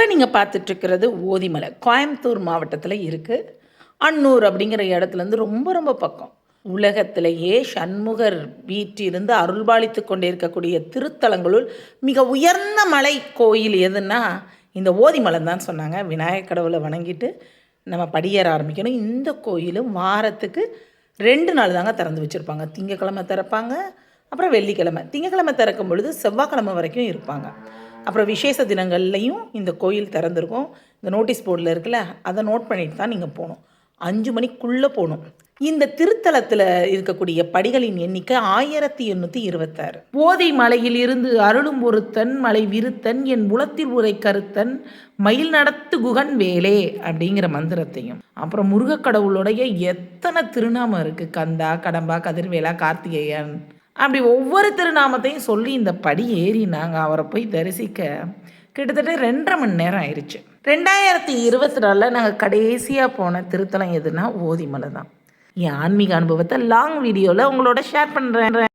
இப்போ நீங்கள் பார்த்துட்ருக்கிறது ஓதிமலை. கோயம்புத்தூர் மாவட்டத்தில் இருக்குது அன்னூர் அப்படிங்கிற இடத்துலேருந்து ரொம்ப ரொம்ப பக்கம். உலகத்திலேயே சண்முகர் வீற்றிருந்து அருள்பாலித்து கொண்டே இருக்கக்கூடிய திருத்தலங்களுள் மிக உயர்ந்த மலை கோயில் எதுன்னா இந்த ஓதிமலை தான் சொன்னாங்க. விநாயகர் கடவுளை வணங்கிட்டு நம்ம படியேற ஆரம்பிக்கணும். இந்த கோயிலும் வாரத்துக்கு ரெண்டு நாள் தாங்க திறந்து வச்சுருப்பாங்க. திங்கக்கிழமை திறப்பாங்க அப்புறம் வெள்ளிக்கிழமை. திங்கக்கிழமை திறக்கும் பொழுது செவ்வாய்க்கிழமை வரைக்கும் இருப்பாங்க. அப்புறம் விசேஷ தினங்கள்லையும் இந்த கோயில் திறந்துருக்கும். இந்த நோட்டீஸ் போர்டில் இருக்குல்ல அதை நோட் பண்ணிட்டு தான் நீங்கள் போகணும். அஞ்சு மணிக்குள்ளே போகணும். இந்த திருத்தலத்தில் இருக்கக்கூடிய படிகளின் எண்ணிக்கை ஆயிரத்தி எண்ணூற்றி இருபத்தாறு. போதை மலையில் இருந்து அருளும் ஒருத்தன் மலை விருத்தன் என் புலத்தில் உரை கருத்தன் மயில் நடத்து குகன் வேலே அப்படிங்கிற மந்திரத்தையும். அப்புறம் முருகக் கடவுளுடைய எத்தனை திருநாமம் இருக்குது கந்தா கடம்பா கதிர்வேலா கார்த்திகேயன் அப்படி ஒவ்வொரு திருநாமத்தையும் சொல்லி இந்த படி ஏறி நாங்கள் அவரை போய் தரிசிக்க கிட்டத்தட்ட ரெண்டரை மணி நேரம் ஆயிடுச்சு ரெண்டாயிரத்தி இருபத்தி நாலில் நாங்கள் கடைசியாக போன திருத்தலம் எதுனா ஓதிமலை தான். என் ஆன்மீக அனுபவத்தை லாங் வீடியோவில் உங்களோட ஷேர் பண்ணுறேன்